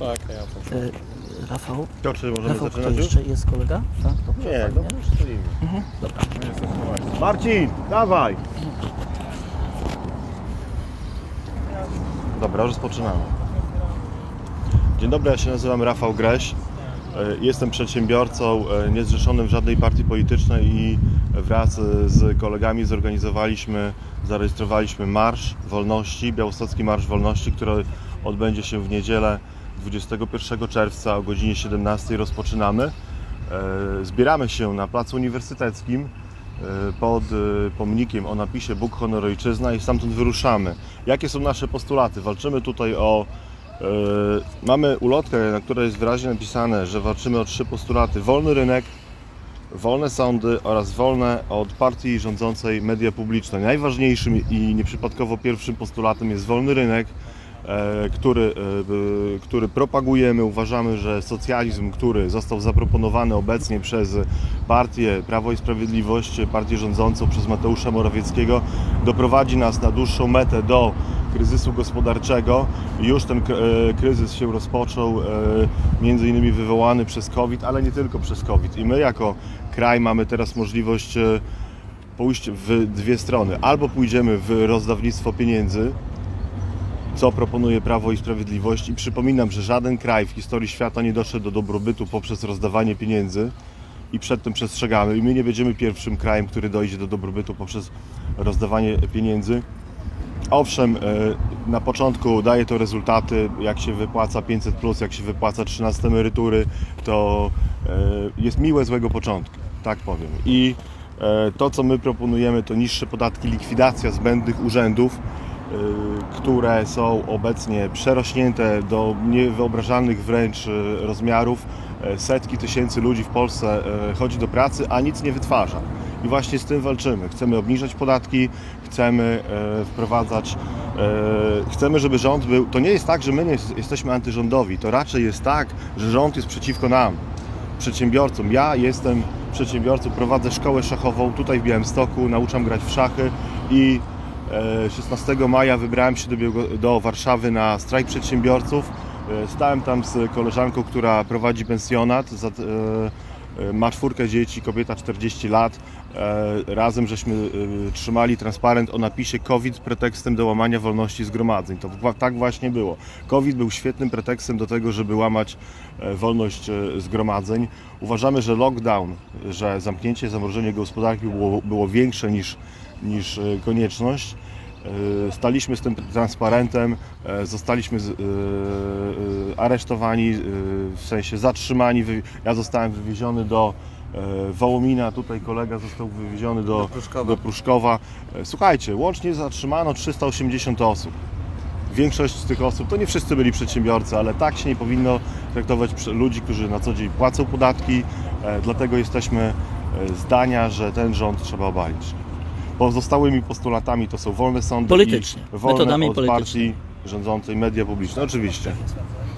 Czekaj, ja to... E, Rafał, To czy możemy Rafał, kto zaczynać już? jeszcze jest kolega? Tak, dobrze, Nie, fajnie. no stoimy. Mhm, dobra. Właśnie. Marcin, dawaj! Dobra, rozpoczynamy. Dzień dobry, ja się nazywam Rafał Greś. E, Jestem przedsiębiorcą e, niezrzeszonym w żadnej partii politycznej i wraz e, z kolegami zorganizowaliśmy, zarejestrowaliśmy Marsz Wolności, Białostocki Marsz Wolności, który odbędzie się w niedzielę 21 czerwca o godzinie 17 rozpoczynamy. E, Zbieramy się na Placu Uniwersyteckim e, pod e, pomnikiem o napisie Bóg, honor, ojczyzna i stamtąd wyruszamy. Jakie są nasze postulaty? Walczymy tutaj o... Mamy ulotkę, na której jest wyraźnie napisane, że walczymy o trzy postulaty. Wolny rynek, wolne sądy oraz wolne od partii rządzącej media publiczne. Najważniejszym i nieprzypadkowo pierwszym postulatem jest wolny rynek, który, e, który propagujemy. Uważamy, że socjalizm, który został zaproponowany obecnie przez partię Prawo i Sprawiedliwość, partię rządzącą przez Mateusza Morawieckiego, doprowadzi nas na dłuższą metę do kryzysu gospodarczego. Już ten e, kryzys się rozpoczął, e, między innymi wywołany przez COVID, ale nie tylko przez COVID. I my jako kraj mamy teraz możliwość e, pójść w dwie strony. Albo pójdziemy w rozdawnictwo pieniędzy, co proponuje Prawo i Sprawiedliwość. I przypominam, że żaden kraj w historii świata nie doszedł do dobrobytu poprzez rozdawanie pieniędzy i przed tym przestrzegamy. I my nie będziemy pierwszym krajem, który dojdzie do dobrobytu poprzez rozdawanie pieniędzy. Owszem, e, na początku daje to rezultaty, jak się wypłaca 500, jak się wypłaca 13 emerytury, to e, jest miłe złego początku, tak powiem. I e, to, co my proponujemy, to niższe podatki, likwidacja zbędnych urzędów, które są obecnie przerośnięte do niewyobrażalnych wręcz e, rozmiarów. E, Setki tysięcy ludzi w Polsce e, chodzi do pracy, a nic nie wytwarza. I właśnie z tym walczymy. Chcemy obniżać podatki, chcemy e, wprowadzać, chcemy, żeby rząd był. To nie jest tak, że my nie jest- jesteśmy antyrządowi. To raczej jest tak, że rząd jest przeciwko nam, przedsiębiorcom. Ja jestem przedsiębiorcą, prowadzę szkołę szachową tutaj w Białymstoku, nauczam grać w szachy i 16 maja wybrałem się do, do Warszawy na strajk przedsiębiorców. E, Stałem tam z koleżanką, która prowadzi pensjonat. E, e, ma czwórkę dzieci, kobieta 40 lat. E, Razem żeśmy e, trzymali transparent o napisie COVID pretekstem do łamania wolności zgromadzeń. To tak właśnie było. COVID był świetnym pretekstem do tego, żeby łamać e, wolność e, zgromadzeń. Uważamy, że lockdown, że zamknięcie, zamrożenie gospodarki było, było większe niż, niż e, konieczność. E, Staliśmy z tym transparentem, e, zostaliśmy aresztowani, w sensie zatrzymani. Ja zostałem wywieziony do Wołomina, tutaj kolega został wywieziony do, do Pruszkowa. E, Słuchajcie, łącznie zatrzymano 380 osób. Większość z tych osób, to nie wszyscy byli przedsiębiorcy, ale tak się nie powinno traktować ludzi, którzy na co dzień płacą podatki. Dlatego jesteśmy zdania, że ten rząd trzeba obalić. Pozostałymi postulatami to są wolne sądy Politycznie, i wolne metodami od politycznymi. partii rządzącej media publiczne. Oczywiście.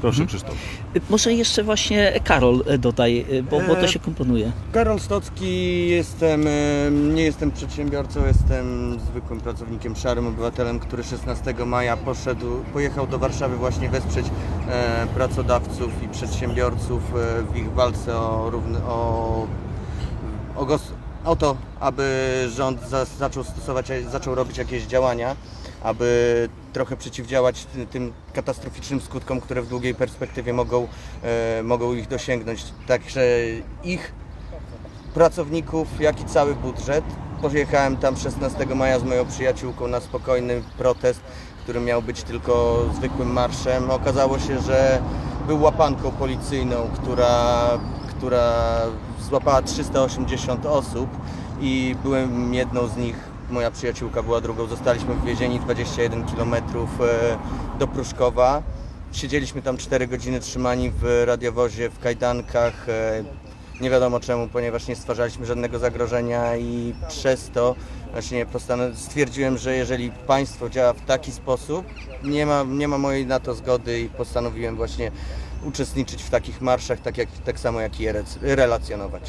Proszę Mhm. Krzysztof. Y, Może jeszcze właśnie Karol e, dodaj, y, bo, bo to E, się komponuje. Karol Stocki, jestem, nie jestem przedsiębiorcą, jestem zwykłym pracownikiem, szarym obywatelem, który 16 maja poszedł, pojechał do Warszawy właśnie wesprzeć e, pracodawców i przedsiębiorców e, w ich walce o, równy, o, o, o to, aby rząd za, zaczął stosować, zaczął robić jakieś działania, aby trochę przeciwdziałać tym, tym katastroficznym skutkom, które w długiej perspektywie mogą, e, mogą ich dosięgnąć. Także ich pracowników, jak i cały budżet. Pojechałem tam 16 maja z moją przyjaciółką na spokojny protest, który miał być tylko zwykłym marszem. Okazało się, że był łapanką policyjną, która, która złapała 380 osób i byłem jedną z nich. Moja przyjaciółka była drugą. Zostaliśmy wywiezieni 21 km do Pruszkowa. Siedzieliśmy tam 4 godziny trzymani w radiowozie, w kajdankach. e, Nie wiadomo czemu, ponieważ nie stwarzaliśmy żadnego zagrożenia i przez to właśnie stwierdziłem, że jeżeli państwo działa w taki sposób, nie ma, nie ma mojej na to zgody i postanowiłem właśnie uczestniczyć w takich marszach, tak, jak, tak samo jak je relacjonować.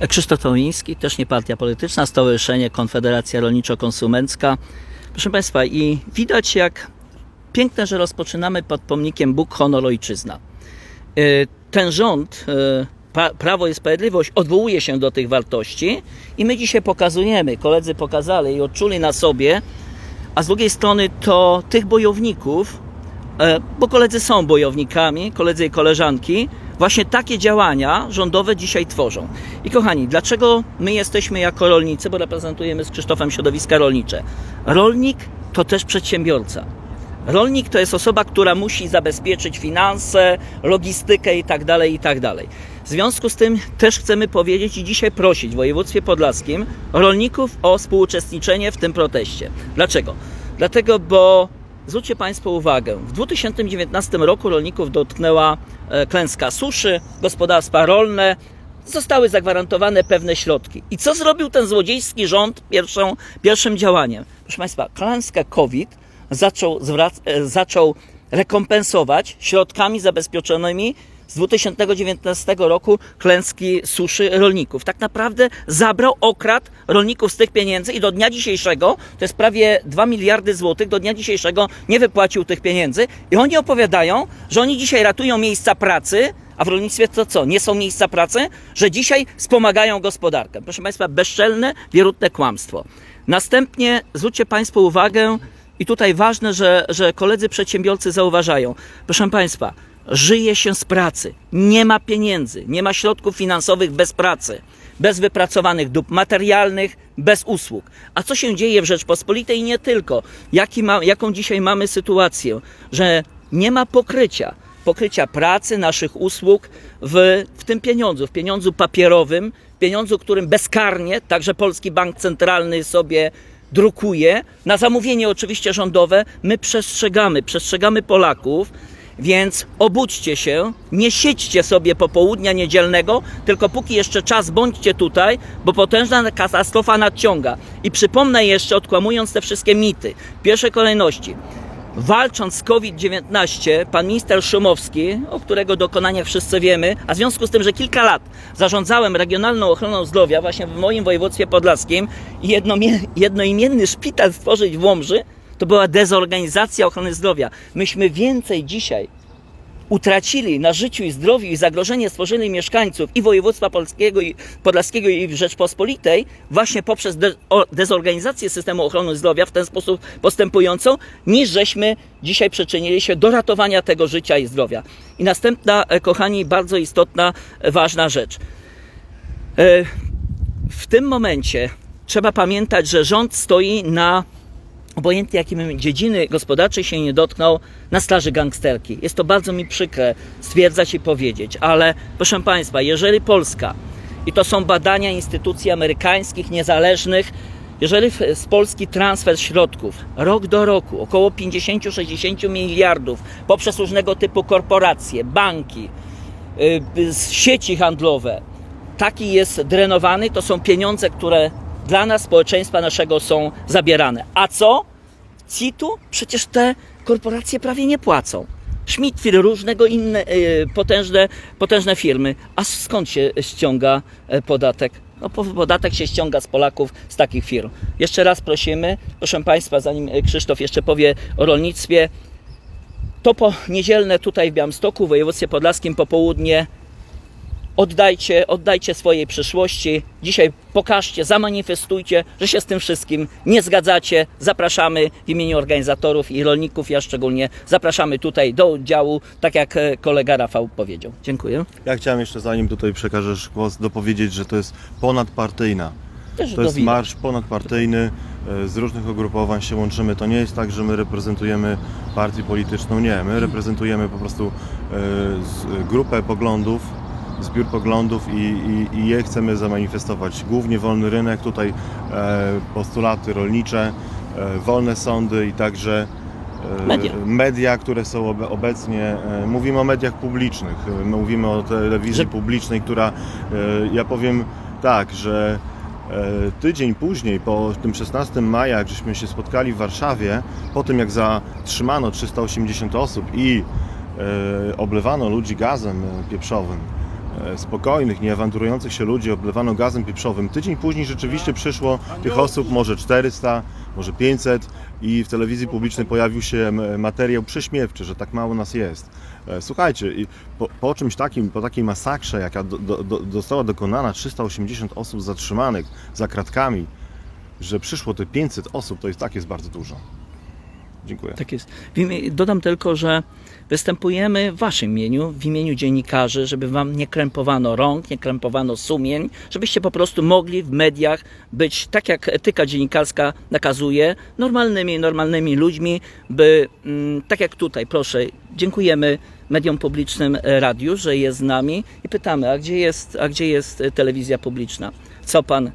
E, Krzysztof Tomiński, też nie partia polityczna, Stowarzyszenie Konfederacja Rolniczo-Konsumencka. Proszę Państwa, i widać jak piękne, że rozpoczynamy pod pomnikiem Bóg, honor, ojczyzna. Y, Ten rząd, Pa- Prawo i Sprawiedliwość, odwołuje się do tych wartości i my dzisiaj pokazujemy, koledzy pokazali i odczuli na sobie, a z drugiej strony to tych bojowników, e, bo koledzy są bojownikami, koledzy i koleżanki, właśnie takie działania rządowe dzisiaj tworzą. I kochani, dlaczego my jesteśmy jako rolnicy, bo reprezentujemy z Krzysztofem środowiska rolnicze? Rolnik to też przedsiębiorca. Rolnik to jest osoba, która musi zabezpieczyć finanse, logistykę i tak dalej, i tak. W związku z tym też chcemy powiedzieć i dzisiaj prosić w województwie podlaskim rolników o współuczestniczenie w tym proteście. Dlaczego? Dlatego, bo zwróćcie Państwo uwagę, w 2019 roku rolników dotknęła e, klęska suszy, gospodarstwa rolne, zostały zagwarantowane pewne środki. I co zrobił ten złodziejski rząd pierwszą, pierwszym działaniem? Proszę Państwa, klęskę COVID zaczął, e, zaczął rekompensować środkami zabezpieczonymi z 2019 roku klęski suszy rolników. Tak naprawdę zabrał, okradł rolników z tych pieniędzy i do dnia dzisiejszego, to jest prawie 2 miliardy złotych, do dnia dzisiejszego nie wypłacił tych pieniędzy i oni opowiadają, że oni dzisiaj ratują miejsca pracy, a w rolnictwie to co? Nie są miejsca pracy? Że dzisiaj wspomagają gospodarkę. Proszę Państwa, bezczelne, wierutne kłamstwo. Następnie zwróćcie Państwo uwagę, i tutaj ważne, że, że koledzy przedsiębiorcy zauważają. Proszę Państwa, żyje się z pracy, nie ma pieniędzy, nie ma środków finansowych bez pracy, bez wypracowanych dóbr materialnych, bez usług. A co się dzieje w Rzeczpospolitej? Nie tylko? Jaki ma, jaką dzisiaj mamy sytuację, że nie ma pokrycia, pokrycia pracy, naszych usług w, w tym pieniądzu, w pieniądzu papierowym, pieniądzu, którym bezkarnie także Polski Bank Centralny sobie drukuje, na zamówienie oczywiście rządowe, my przestrzegamy, przestrzegamy Polaków, więc obudźcie się, nie siedźcie sobie popołudnia niedzielnego, tylko póki jeszcze czas, bądźcie tutaj, bo potężna katastrofa nadciąga. I przypomnę jeszcze, odkłamując te wszystkie mity, w pierwszej kolejności, walcząc z COVID-19, pan minister Szumowski, o którego dokonaniach wszyscy wiemy, a w związku z tym, że kilka lat zarządzałem regionalną ochroną zdrowia właśnie w moim województwie podlaskim i jednomie- jednoimienny szpital stworzyć w Łomży, to była dezorganizacja ochrony zdrowia. Myśmy więcej dzisiaj utracili na życiu i zdrowiu i zagrożenie stworzyli mieszkańców i województwa polskiego i podlaskiego i Rzeczpospolitej właśnie poprzez dezorganizację systemu ochrony zdrowia w ten sposób postępującą, niż żeśmy dzisiaj przyczynili się do ratowania tego życia i zdrowia. I następna, e, kochani, bardzo istotna, e, ważna rzecz. E, W tym momencie trzeba pamiętać, że rząd stoi na obojętnie jakim dziedziny gospodarczej się nie dotknął, na straży gangsterki. Jest to bardzo mi przykre stwierdzać i powiedzieć, ale proszę Państwa, jeżeli Polska, i to są badania instytucji amerykańskich, niezależnych, jeżeli z Polski transfer środków rok do roku około 50-60 miliardów poprzez różnego typu korporacje, banki, y, z sieci handlowe, taki jest drenowany, to są pieniądze, które dla nas, społeczeństwa naszego są zabierane. A co? CIT-u? Przecież te korporacje prawie nie płacą. Schmidt-Fir, różnego inne y, potężne, potężne firmy. A skąd się ściąga e, podatek? No, po- podatek się ściąga z Polaków, z takich firm. Jeszcze raz prosimy, proszę Państwa, zanim e, Krzysztof jeszcze powie o rolnictwie, to po niedzielne tutaj w Białymstoku, w województwie podlaskim popołudnie oddajcie, oddajcie swojej przyszłości. Dzisiaj pokażcie, zamanifestujcie, że się z tym wszystkim nie zgadzacie. Zapraszamy w imieniu organizatorów i rolników, ja szczególnie zapraszamy tutaj do oddziału, tak jak e, kolega Rafał powiedział. Dziękuję. Ja chciałem jeszcze, zanim tutaj przekażesz głos, dopowiedzieć, że to jest ponadpartyjna. To jest marsz ponadpartyjny, e, z różnych ugrupowań się łączymy. To nie jest tak, że my reprezentujemy partię polityczną, nie. My reprezentujemy po prostu e, grupę poglądów, zbiór poglądów i, i, i je chcemy zamanifestować. Głównie wolny rynek, tutaj e, postulaty rolnicze, e, wolne sądy i także e, Media. media, które są obe- obecnie, mówimy o mediach publicznych, mówimy o telewizji Że- publicznej, która, ja powiem tak, że tydzień później, po tym 16 maja, jak żeśmy się spotkali w Warszawie, po tym jak zatrzymano 380 osób i oblewano ludzi gazem pieprzowym, spokojnych, nieawanturujących się ludzi oblewano gazem pieprzowym. Tydzień później rzeczywiście przyszło tych osób może 400, może 500 i w telewizji publicznej pojawił się materiał prześmiewczy, że tak mało nas jest. E, Słuchajcie, po, po czymś takim, po takiej masakrze, jaka do, do, została dokonana, 380 osób zatrzymanych za kratkami, że przyszło te 500 osób, to jest tak jest bardzo dużo. Dziękuję. Tak jest. Dodam tylko, że występujemy w Waszym imieniu, w imieniu dziennikarzy, żeby Wam nie krępowano rąk, nie krępowano sumień, żebyście po prostu mogli w mediach być, tak jak etyka dziennikarska nakazuje, normalnymi, normalnymi ludźmi, by, mm, tak jak tutaj, proszę, dziękujemy mediom publicznym e, radiu, że jest z nami i pytamy, a gdzie jest, a gdzie jest e, telewizja publiczna? Co Pan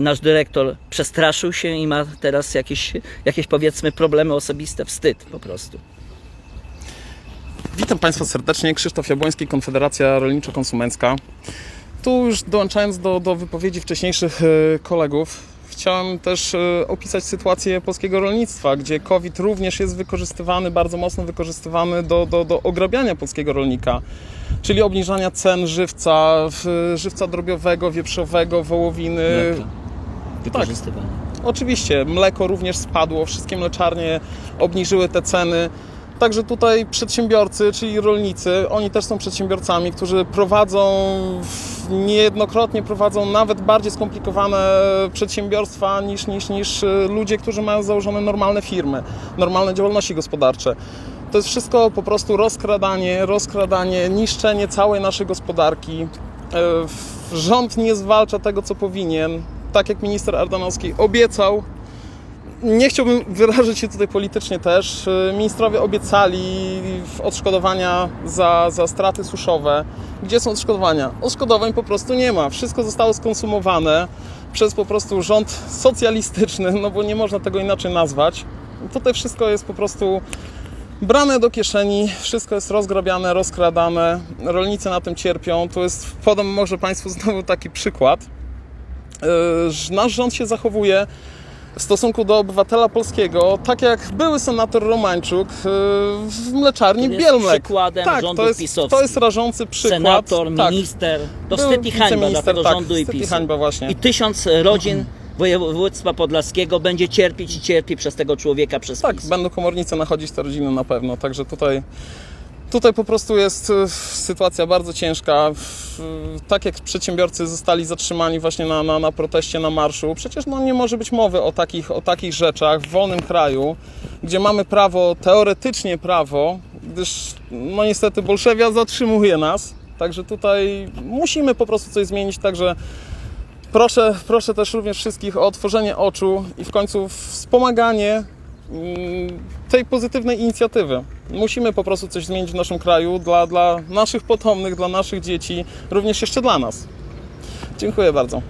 nasz dyrektor przestraszył się i ma teraz jakieś, jakieś powiedzmy problemy osobiste, wstyd po prostu. Witam Państwa serdecznie. Krzysztof Jabłoński, Konfederacja Rolniczo-Konsumencka. Tu już dołączając do, do wypowiedzi wcześniejszych e, kolegów, chciałem też e, opisać sytuację polskiego rolnictwa, gdzie COVID również jest wykorzystywany, bardzo mocno wykorzystywany do, do, do ograbiania polskiego rolnika, czyli obniżania cen żywca, żywca drobiowego, wieprzowego, wołowiny, Mleka. Wykorzystywanie. Oczywiście, mleko również spadło, wszystkie mleczarnie obniżyły te ceny. Także tutaj przedsiębiorcy, czyli rolnicy, oni też są przedsiębiorcami, którzy prowadzą, niejednokrotnie prowadzą nawet bardziej skomplikowane przedsiębiorstwa niż, niż, niż ludzie, którzy mają założone normalne firmy, normalne działalności gospodarcze. To jest wszystko po prostu rozkradanie, rozkradanie, niszczenie całej naszej gospodarki. E, Rząd nie zwalcza tego, co powinien. Tak jak minister Ardanowski obiecał, nie chciałbym wyrażać się tutaj politycznie też. E, Ministrowie obiecali odszkodowania za, za straty suszowe. Gdzie są odszkodowania? Odszkodowań po prostu nie ma. Wszystko zostało skonsumowane przez po prostu rząd socjalistyczny, no bo nie można tego inaczej nazwać. Tutaj wszystko jest po prostu brane do kieszeni, wszystko jest rozgrabiane, rozkradane, rolnicy na tym cierpią. To jest, podam może Państwu znowu taki przykład. Yy, Nasz rząd się zachowuje w stosunku do obywatela polskiego, tak jak były senator Romańczuk yy, w mleczarni To jest Bielmlek. przykładem tak, rządów to jest, pisowskich. to jest rażący przykład. Senator, tak. minister, to Był wstyd i hańba dla tego tak, rządu i wstyd i tysiąc rodzin województwa podlaskiego będzie cierpieć i cierpi przez tego człowieka, przez Tak, PiS. będą komornice nachodzić te rodziny na pewno, także tutaj, tutaj po prostu jest e, sytuacja bardzo ciężka. W- Tak jak przedsiębiorcy zostali zatrzymani właśnie na, na, na proteście, na marszu, przecież no nie może być mowy o takich, o takich rzeczach w wolnym kraju, gdzie mamy prawo, teoretycznie prawo, gdyż no niestety Bolszewia zatrzymuje nas, także tutaj musimy po prostu coś zmienić, także Proszę, proszę też również wszystkich o otworzenie oczu i w końcu wspomaganie mm, tej pozytywnej inicjatywy. Musimy po prostu coś zmienić w naszym kraju dla, dla naszych potomnych, dla naszych dzieci, również jeszcze dla nas. Dziękuję bardzo.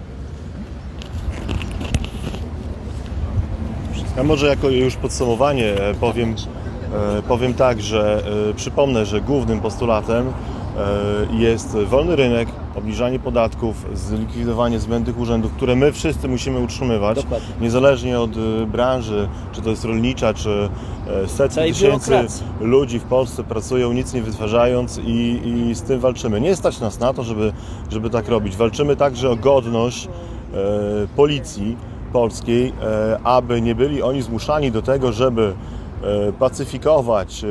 Ja może jako już podsumowanie e, powiem, e, powiem tak, że e, przypomnę, że głównym postulatem jest wolny rynek, obniżanie podatków, zlikwidowanie zbędnych urzędów, które my wszyscy musimy utrzymywać, Dokładnie. niezależnie od e, branży, czy to jest rolnicza, czy e, setki Całej tysięcy ludzi w Polsce pracują, nic nie wytwarzając i, i z tym walczymy. Nie stać nas na to, żeby, żeby tak robić. Walczymy także o godność e, policji polskiej, e, aby nie byli oni zmuszani do tego, żeby e, pacyfikować e,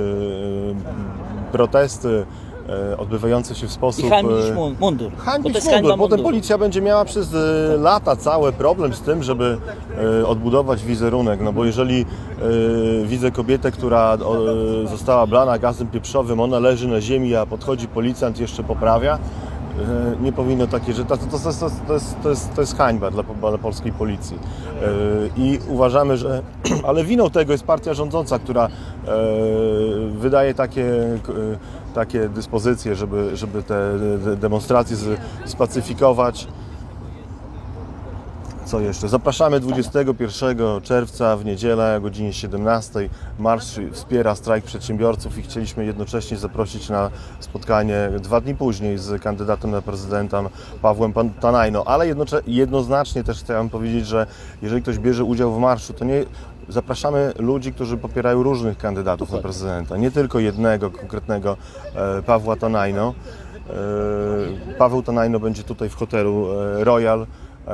protesty odbywające się w sposób... I hańbić e, mun- mundur. Hańbić mundur. hańba Potem policja będzie miała przez e, lata cały problem z tym, żeby e, odbudować wizerunek. No bo jeżeli e, widzę kobietę, która została blana gazem pieprzowym, ona leży na ziemi, a podchodzi policjant jeszcze poprawia, e, nie powinno takie rzeczy. To, to, to, to, to, jest, to, jest, to jest hańba dla, dla polskiej policji. E, I uważamy, że. Ale winą tego jest partia rządząca, która e, wydaje takie, takie dyspozycje, żeby, żeby te de- demonstracje spacyfikować. Co jeszcze? Zapraszamy 21 czerwca w niedzielę o godzinie 17. Marsz wspiera strajk przedsiębiorców i chcieliśmy jednocześnie zaprosić na spotkanie dwa dni później z kandydatem na prezydenta Pawłem Tanajno. Ale jednoznacznie też chciałem powiedzieć, że jeżeli ktoś bierze udział w marszu, to nie zapraszamy ludzi, którzy popierają różnych kandydatów na prezydenta, nie tylko jednego konkretnego e, Pawła Tanajno. E, Paweł Tanajno będzie tutaj w hotelu e, Royal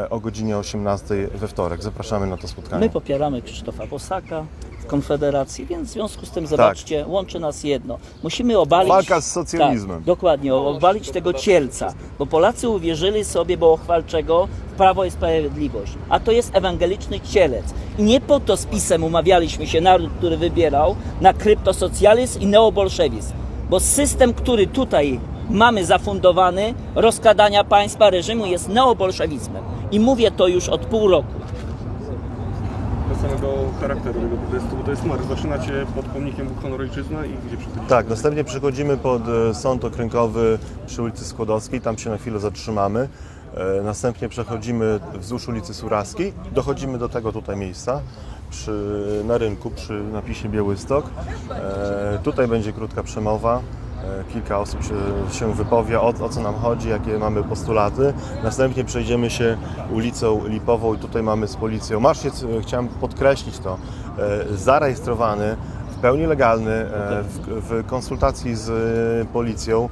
o godzinie 18 we wtorek. Zapraszamy na to spotkanie. My popieramy Krzysztofa Bosaka w Konfederacji, więc w związku z tym zobaczcie, łączy nas jedno. Musimy obalić... Walka z socjalizmem. Tak, dokładnie, obalić tego cielca, bo Polacy uwierzyli sobie bochwalczego w Prawo i Sprawiedliwość, a to jest ewangeliczny cielec. I nie po to z PiSem umawialiśmy się naród, który wybierał na kryptosocjalizm i neobolszewizm, bo system, który tutaj mamy zafundowany, rozkładania państwa, reżimu jest neobolszewizmem. I mówię to już od pół roku. do samego charakteru tego protestu, bo to jest marsz. Zaczynacie pod pomnikiem Bóg Honor Ojczyzna i gdzie przychodzicie? Tak, następnie przechodzimy pod e, sąd okręgowy przy ulicy Skłodowskiej, tam się na chwilę zatrzymamy. E, Następnie przechodzimy wzdłuż ulicy Suraskiej, dochodzimy do tego tutaj miejsca przy, na rynku przy napisie Białystok. E, Tutaj będzie krótka przemowa. E, Kilka osób się, się wypowie, o, o co nam chodzi, jakie mamy postulaty. Następnie przejdziemy się ulicą Lipową i tutaj mamy z policją. Marsz e, chciałem podkreślić to, e, zarejestrowany, w pełni legalny, w, w konsultacji z policją.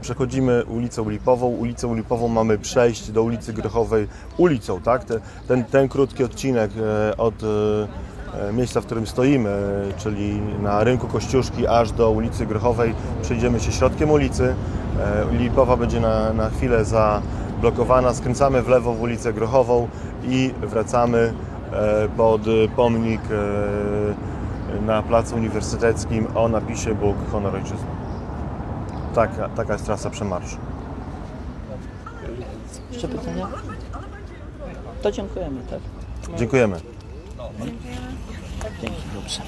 Przechodzimy ulicą Lipową. Ulicą Lipową mamy przejść do ulicy Grochowej ulicą, tak? Te, ten, ten krótki odcinek od miejsca, w którym stoimy, e, czyli na rynku Kościuszki aż do ulicy Grochowej, przejdziemy się środkiem ulicy. E, Lipowa będzie na, na chwilę zablokowana. Skręcamy w lewo w ulicę Grochową i wracamy e, pod pomnik e, na Placu Uniwersyteckim o napisie Bóg, honor ojczyzny. Taka, taka jest trasa przemarszu. Jeszcze pytania? To dziękujemy, tak? Dziękujemy. Dzięki, dobrze.